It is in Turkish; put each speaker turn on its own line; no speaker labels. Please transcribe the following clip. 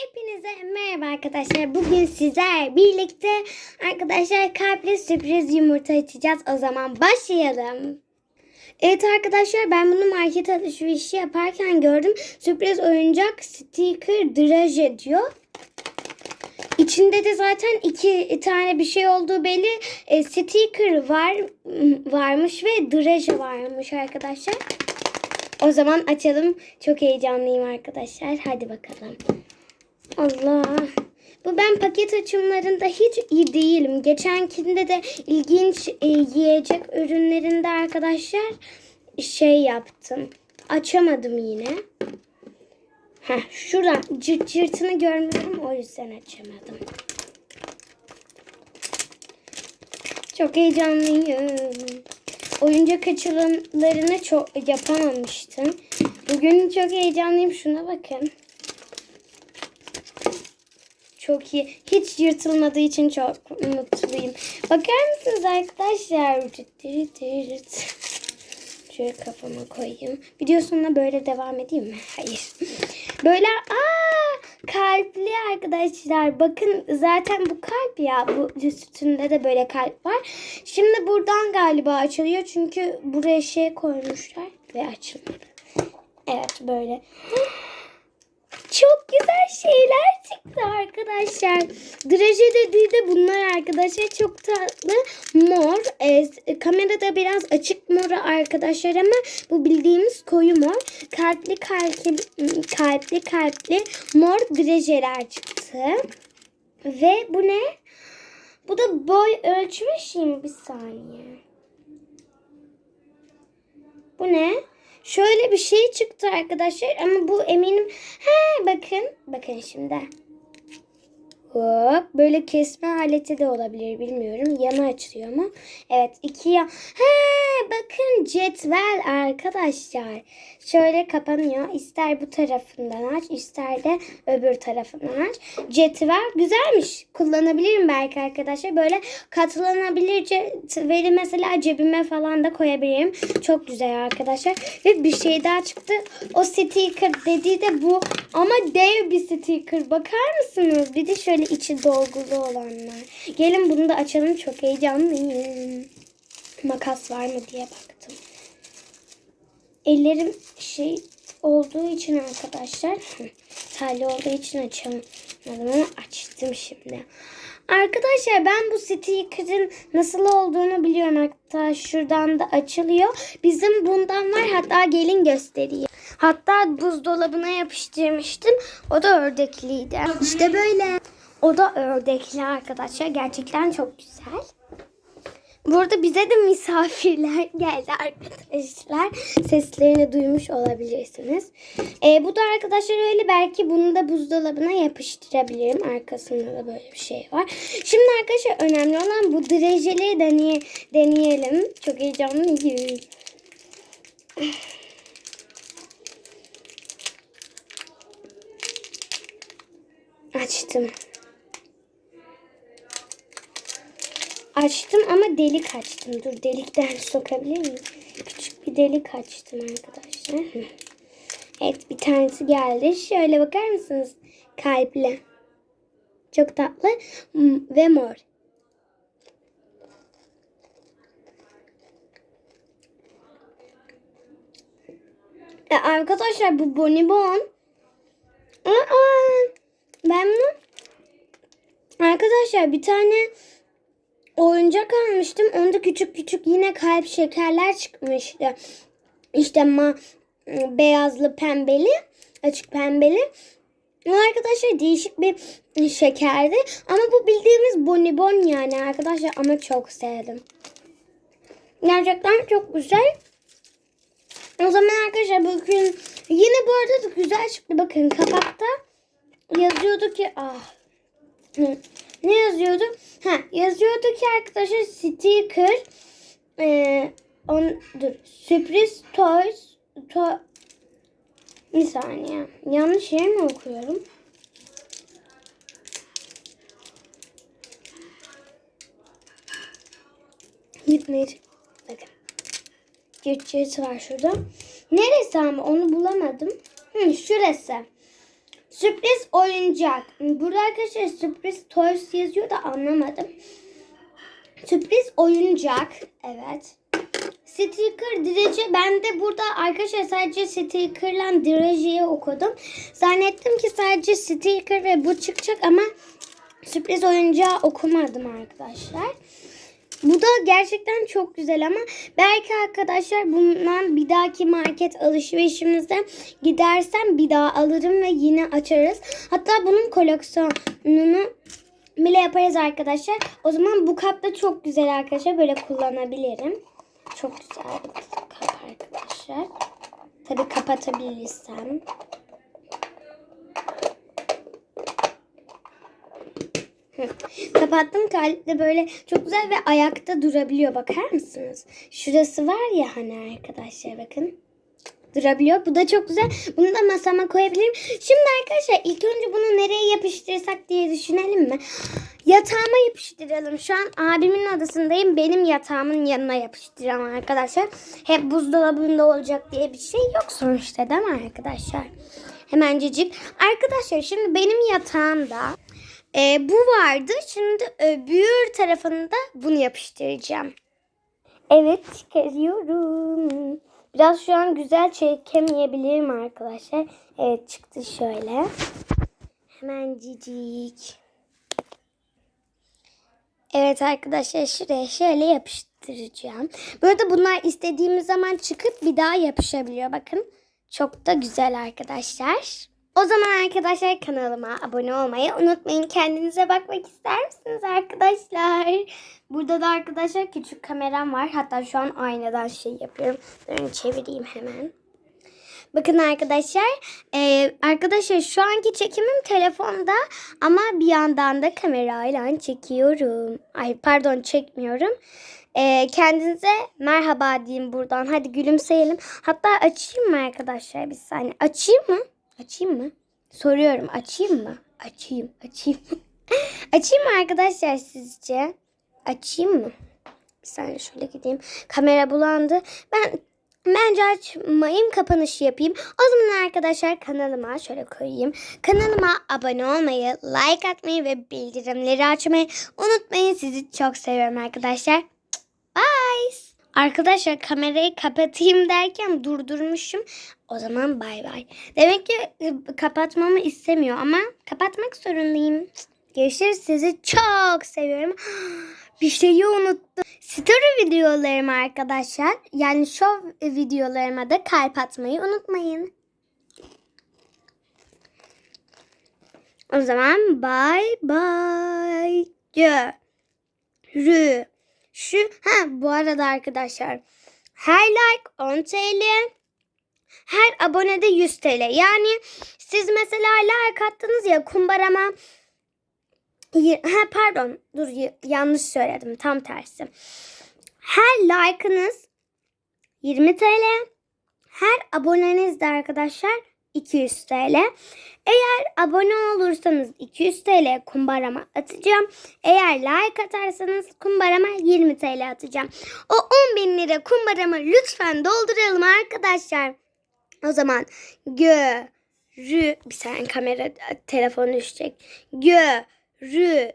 Hepinize merhaba arkadaşlar. Bugün sizler birlikte arkadaşlar kalpli sürpriz yumurta açacağız. O zaman başlayalım. Evet arkadaşlar ben bunu market alışverişi yaparken gördüm. Sürpriz oyuncak sticker draje diyor. İçinde de zaten iki tane bir şey olduğu belli. E, sticker var varmış ve draje varmış arkadaşlar. O zaman açalım. Çok heyecanlıyım arkadaşlar. Hadi bakalım. Allah. Bu ben paket açımlarında hiç iyi değilim. Geçenkinde de ilginç e, yiyecek ürünlerinde arkadaşlar şey yaptım. Açamadım yine. Heh, şuradan cırt cırtını görmüyorum o yüzden açamadım. Çok heyecanlıyım. Oyuncak açılımlarını çok yapamamıştım. Bugün çok heyecanlıyım. Şuna bakın. Çok iyi. Hiç yırtılmadığı için çok mutluyum. Bakar mısınız arkadaşlar? Şöyle kafama koyayım. Video sonuna böyle devam edeyim mi? Hayır. Böyle aa kalpli arkadaşlar. Bakın zaten bu kalp ya. Bu üstünde de böyle kalp var. Şimdi buradan galiba açılıyor. Çünkü buraya şey koymuşlar ve açılmadı. Evet böyle. Çok güzel şeyler çıktı arkadaşlar. Draje de bunlar arkadaşlar. Çok tatlı mor. E, kamerada biraz açık mor arkadaşlar ama bu bildiğimiz koyu mor. Kalpli kalpli kalpli kalpli mor drajeler çıktı. Ve bu ne? Bu da boy ölçme şeyi mi? Bir saniye. Bu ne? Şöyle bir şey çıktı arkadaşlar ama bu eminim. He bakın. Bakın şimdi. Hop böyle kesme aleti de olabilir bilmiyorum. Yana açılıyor mu? Evet iki yan. He bakın cetvel arkadaşlar. Şöyle kapanıyor. İster bu tarafından aç ister de öbür tarafından aç. Cetvel güzelmiş. Kullanabilirim belki arkadaşlar. Böyle katlanabilir cetveli mesela cebime falan da koyabilirim. Çok güzel arkadaşlar. Ve bir şey daha çıktı. O sticker dediği de bu. Ama dev bir sticker. Bakar mısınız? Bir de şöyle içi dolgulu olanlar. Gelin bunu da açalım. Çok heyecanlıyım. Makas var mı diye baktım. Ellerim şey olduğu için arkadaşlar terli olduğu için açamadım ama açtım şimdi. Arkadaşlar ben bu sticker'ın nasıl olduğunu biliyorum. Hatta şuradan da açılıyor. Bizim bundan var. Hatta gelin göstereyim. Hatta buzdolabına yapıştırmıştım. O da ördekliydi. İşte böyle. O da ördekli arkadaşlar. Gerçekten çok güzel. Burada bize de misafirler geldi arkadaşlar. Seslerini duymuş olabilirsiniz. Ee, bu da arkadaşlar öyle belki bunu da buzdolabına yapıştırabilirim. Arkasında da böyle bir şey var. Şimdi arkadaşlar önemli olan bu drajeleri deneye, deneyelim. Çok heyecanlıyım. Açtım. Açtım ama delik açtım. Dur delikten sokabilir miyim? Küçük bir delik açtım arkadaşlar. Evet bir tanesi geldi. Şöyle bakar mısınız? Kalpli. Çok tatlı ve mor. E, arkadaşlar bu bonibon. Aa, ben bunu Arkadaşlar bir tane oyuncak almıştım. Onda küçük küçük yine kalp şekerler çıkmıştı. İşte ma beyazlı pembeli, açık pembeli. O arkadaşlar değişik bir şekerdi. Ama bu bildiğimiz bonibon yani arkadaşlar ama çok sevdim. Gerçekten çok güzel. O zaman arkadaşlar bugün yine bu arada da güzel çıktı. Bakın kapakta yazıyordu ki ah ne yazıyordu? Ha yazıyordu ki arkadaşlar sticker e, on, dur sürpriz toys to, bir saniye yanlış yer mi okuyorum? Gitmedi. Bakın. Cırt var şurada. Neresi ama onu bulamadım. Hı, şurası. Sürpriz oyuncak. Burada arkadaşlar sürpriz toys yazıyor da anlamadım. Sürpriz oyuncak. Evet. Sticker direce. Ben de burada arkadaşlar sadece stickerla direceyi okudum. Zannettim ki sadece sticker ve bu çıkacak ama sürpriz oyuncağı okumadım arkadaşlar. Bu da gerçekten çok güzel ama belki arkadaşlar bundan bir dahaki market alışverişimizde gidersem bir daha alırım ve yine açarız. Hatta bunun koleksiyonunu bile yaparız arkadaşlar. O zaman bu kap da çok güzel arkadaşlar. Böyle kullanabilirim. Çok güzel bir kap arkadaşlar. Tabii kapatabilirsem. Kapattım kalpte böyle çok güzel ve ayakta durabiliyor. Bakar mısınız? Şurası var ya hani arkadaşlar bakın. Durabiliyor. Bu da çok güzel. Bunu da masama koyabilirim. Şimdi arkadaşlar ilk önce bunu nereye yapıştırsak diye düşünelim mi? Yatağıma yapıştıralım. Şu an abimin odasındayım. Benim yatağımın yanına yapıştıracağım arkadaşlar. Hep buzdolabında olacak diye bir şey yok sonuçta değil mi arkadaşlar? Hemencecik. Arkadaşlar şimdi benim yatağımda e, bu vardı. Şimdi öbür tarafında bunu yapıştıracağım. Evet çıkarıyorum. Biraz şu an güzel çekemeyebilirim arkadaşlar. Evet çıktı şöyle. Hemen cicik. Evet arkadaşlar şuraya şöyle yapıştıracağım. Burada bunlar istediğimiz zaman çıkıp bir daha yapışabiliyor. Bakın çok da güzel arkadaşlar. O zaman arkadaşlar kanalıma abone olmayı unutmayın. Kendinize bakmak ister misiniz arkadaşlar? Burada da arkadaşlar küçük kameram var. Hatta şu an aynadan şey yapıyorum. Durun çevireyim hemen. Bakın arkadaşlar. e, arkadaşlar şu anki çekimim telefonda ama bir yandan da kamerayla çekiyorum. Ay pardon çekmiyorum. E, kendinize merhaba diyeyim buradan. Hadi gülümseyelim. Hatta açayım mı arkadaşlar bir saniye. Açayım mı? Açayım mı? Soruyorum açayım mı? Açayım, açayım. açayım mı arkadaşlar sizce? Açayım mı? Bir saniye şöyle gideyim. Kamera bulandı. Ben bence açmayayım kapanışı yapayım. O zaman arkadaşlar kanalıma şöyle koyayım. Kanalıma abone olmayı, like atmayı ve bildirimleri açmayı unutmayın. Sizi çok seviyorum arkadaşlar. Bye. Arkadaşlar kamerayı kapatayım derken durdurmuşum. O zaman bay bay. Demek ki e, kapatmamı istemiyor ama kapatmak zorundayım. Görüşürüz. Sizi çok seviyorum. Bir şeyi unuttum. Story videolarım arkadaşlar. Yani show videolarıma da kalp atmayı unutmayın. O zaman bay bay. Görü. Şu ha bu arada arkadaşlar her like 10 TL her abonede 100 TL. Yani siz mesela like attınız ya kumbarama ha pardon dur yanlış söyledim tam tersi. Her like'ınız 20 TL. Her aboneniz de arkadaşlar 200 TL. Eğer abone olursanız 200 TL kumbarama atacağım. Eğer like atarsanız kumbarama 20 TL atacağım. O 10 bin lira kumbarama lütfen dolduralım arkadaşlar. O zaman gö rü bir saniye kamera telefon düşecek. Gö rü